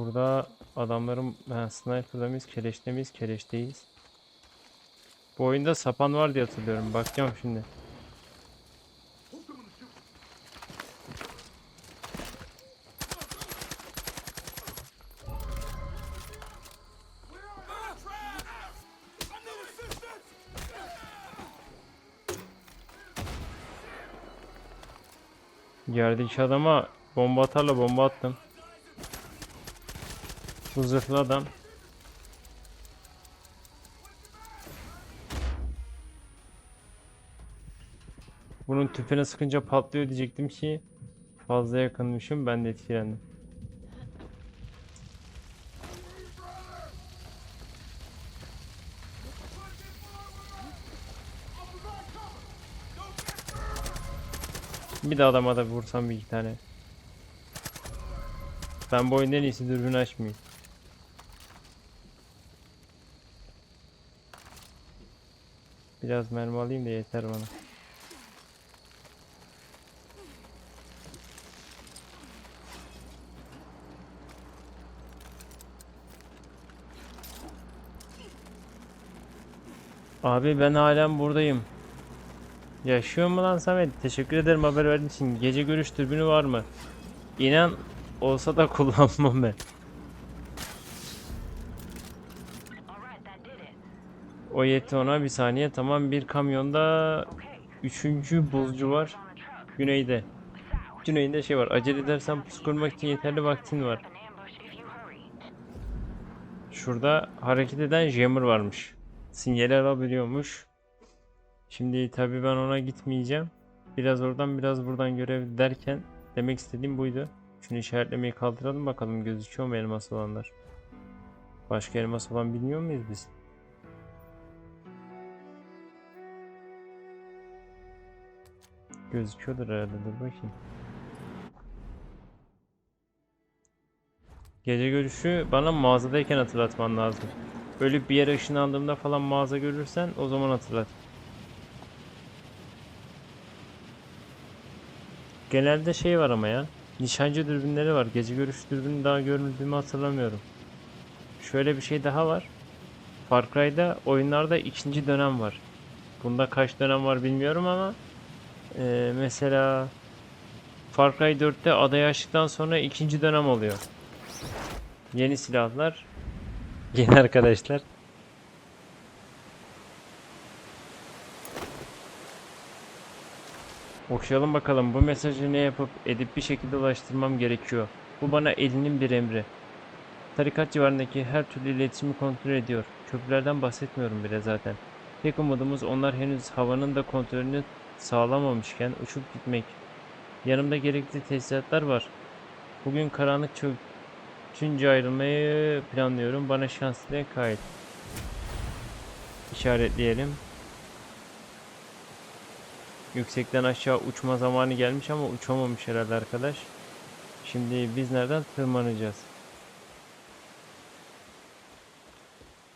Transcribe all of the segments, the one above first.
Burada adamların ha, sniper'da mıyız? Keleşte miyiz? Keleşteyiz. Bu oyunda sapan var diye hatırlıyorum. Bakacağım şimdi. Yerdeki adama bomba atarla bomba attım. Bu zırhlı adam. Bunun tüpüne sıkınca patlıyor diyecektim ki fazla yakınmışım ben de etkilendim. Bir de adama da vursam bir iki tane. Ben bu oyunda en iyisi dürbün açmayayım. Biraz mermi alayım da yeter bana. Abi ben halen buradayım. Yaşıyor mu lan Samet? Teşekkür ederim haber verdiğin için. Gece görüş dürbünü var mı? İnan olsa da kullanmam ben. O yetti ona bir saniye. Tamam bir kamyonda üçüncü buzcu var. Güneyde. Güneyde şey var. Acele edersen pus kurmak için yeterli vaktin var. Şurada hareket eden jammer varmış. Sinyali alabiliyormuş. Şimdi tabii ben ona gitmeyeceğim. Biraz oradan biraz buradan görev derken demek istediğim buydu. Şunu işaretlemeyi kaldıralım bakalım gözüküyor mu elmas olanlar. Başka elmas olan bilmiyor muyuz biz? Gözüküyordur herhalde dur bakayım. Gece görüşü bana mağazadayken hatırlatman lazım. Böyle bir yere ışınlandığımda falan mağaza görürsen o zaman hatırlat. Genelde şey var ama ya. Nişancı dürbünleri var. Gece görüş dürbünü daha görmediğimi hatırlamıyorum. Şöyle bir şey daha var. Far Cry'da oyunlarda ikinci dönem var. Bunda kaç dönem var bilmiyorum ama eee, mesela Far Cry 4'te adayı açtıktan sonra ikinci dönem oluyor. Yeni silahlar, yeni arkadaşlar. Okuyalım bakalım bu mesajı ne yapıp edip bir şekilde ulaştırmam gerekiyor. Bu bana elinin bir emri. Tarikat civarındaki her türlü iletişimi kontrol ediyor. Köprülerden bahsetmiyorum bile zaten. Tek umudumuz onlar henüz havanın da kontrolünü sağlamamışken uçup gitmek. Yanımda gerekli teçhizatlar var. Bugün karanlık çökünce ayrılmayı planlıyorum. Bana şans dile kayıt. İşaretleyelim. Yüksekten aşağı uçma zamanı gelmiş ama uçamamış herhalde arkadaş. Şimdi biz nereden tırmanacağız?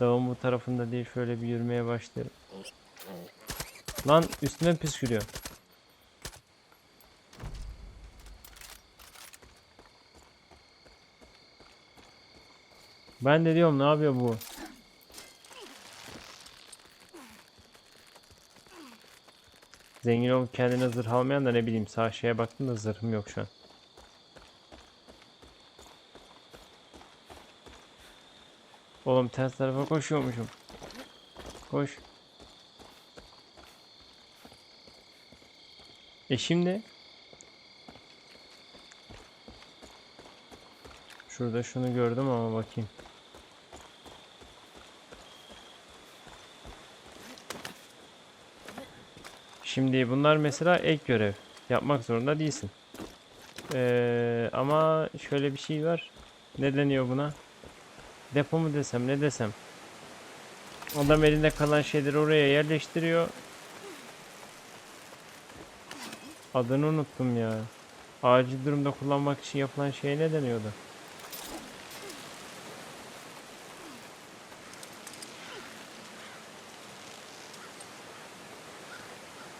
Dağın bu tarafında değil şöyle bir yürümeye başlayalım. Lan üstüme püskürüyor. Ben de diyorum ne yapıyor bu? Zengin olup kendine zırh almayan da ne bileyim sağ şeye baktım da zırhım yok şu an. Oğlum ters tarafa koşuyormuşum. Koş. E şimdi? Şurada şunu gördüm ama bakayım. Şimdi bunlar mesela ek görev. Yapmak zorunda değilsin. Ee, ama şöyle bir şey var. Ne deniyor buna? Depo mu desem ne desem. Adam elinde kalan şeyleri oraya yerleştiriyor. Adını unuttum ya. Acil durumda kullanmak için yapılan şeye ne deniyordu?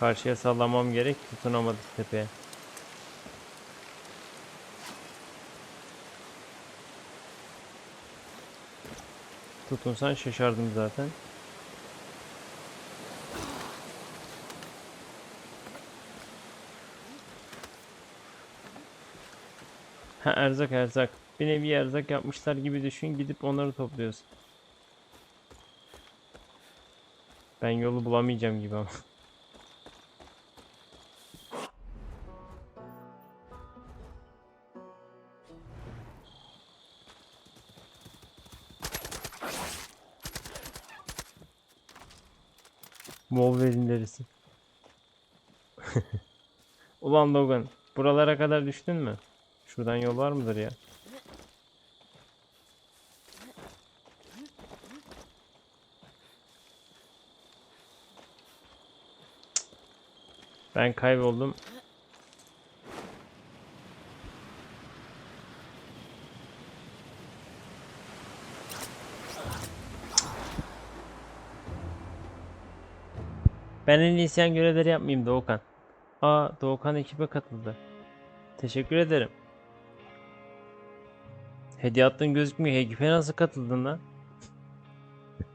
Karşıya sallamam gerek tutunamadık tepeye. Tutunsan şaşardım zaten. Ha erzak erzak. Bir nevi erzak yapmışlar gibi düşün gidip onları topluyorsun. Ben yolu bulamayacağım gibi ama. Wolverine derisi. Ulan Logan, buralara kadar düştün mü? Şuradan yol var mıdır ya? Ben kayboldum. Ben en iyisi görevleri yapmayayım Doğukan. Aa Doğukan ekibe katıldı. Teşekkür ederim. Hediye attığın gözükmüyor. Ekibe nasıl katıldın lan?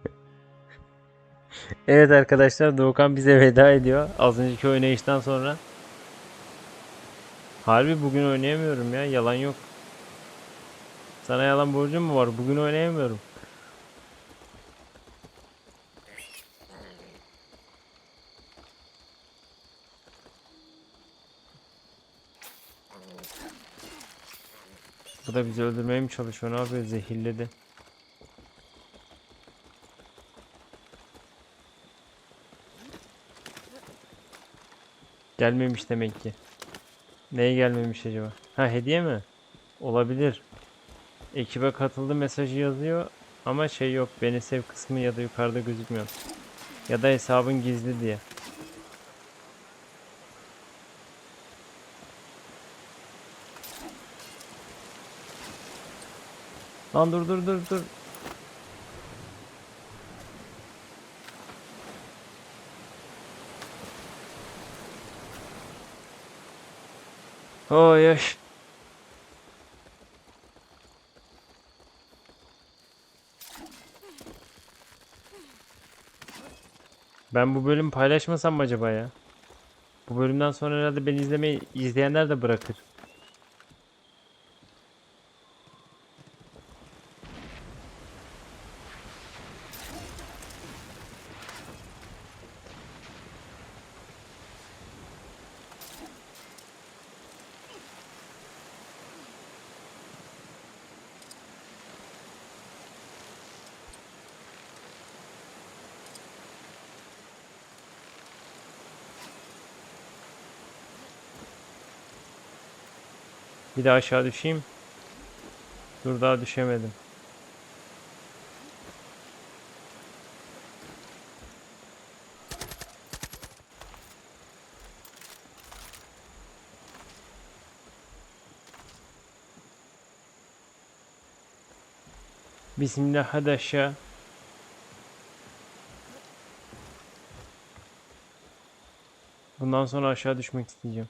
evet arkadaşlar Doğukan bize veda ediyor. Az önceki oynayıştan sonra. Harbi bugün oynayamıyorum ya. Yalan yok. Sana yalan borcum mu var? Bugün oynayamıyorum. Bu da bizi öldürmeye mi çalışıyor? Ne yapıyor? Zehirledi. Gelmemiş demek ki. Neye gelmemiş acaba? Ha hediye mi? Olabilir. Ekibe katıldı mesajı yazıyor ama şey yok. Beni sev kısmı ya da yukarıda gözükmüyor. Ya da hesabın gizli diye. Lan dur dur dur dur. Oy oy. Ben bu bölümü paylaşmasam mı acaba ya? Bu bölümden sonra herhalde beni izlemeyi izleyenler de bırakır. Bir daha aşağı düşeyim. Dur daha düşemedim. Bismillah hadi aşağı. Bundan sonra aşağı düşmek isteyeceğim.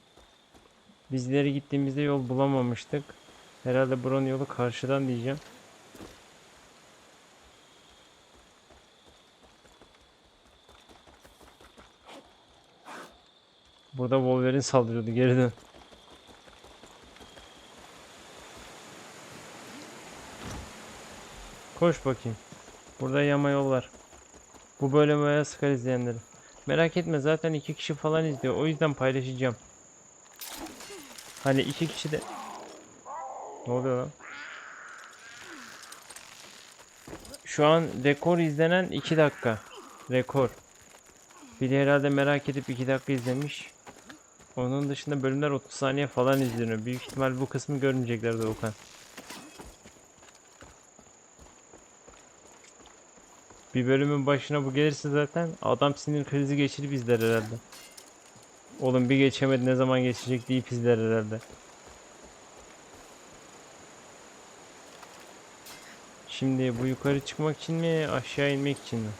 Biz ileri gittiğimizde yol bulamamıştık. Herhalde buranın yolu karşıdan diyeceğim. Burada Wolverine saldırıyordu. Geri dön. Koş bakayım. Burada yama yol var. Bu bölümü bayağı sıkar izleyenleri. Merak etme zaten iki kişi falan izliyor. O yüzden paylaşacağım. Hani iki kişi de... Ne oluyor lan? Şu an rekor izlenen 2 dakika. Rekor. Biri herhalde merak edip 2 dakika izlemiş. Onun dışında bölümler 30 saniye falan izleniyor. Büyük ihtimal bu kısmı görmeyeceklerdi Okan. Bir bölümün başına bu gelirse zaten adam sinir krizi geçirip izler herhalde. Oğlum bir geçemedi ne zaman geçecek deyip izler herhalde. Şimdi bu yukarı çıkmak için mi aşağı inmek için mi?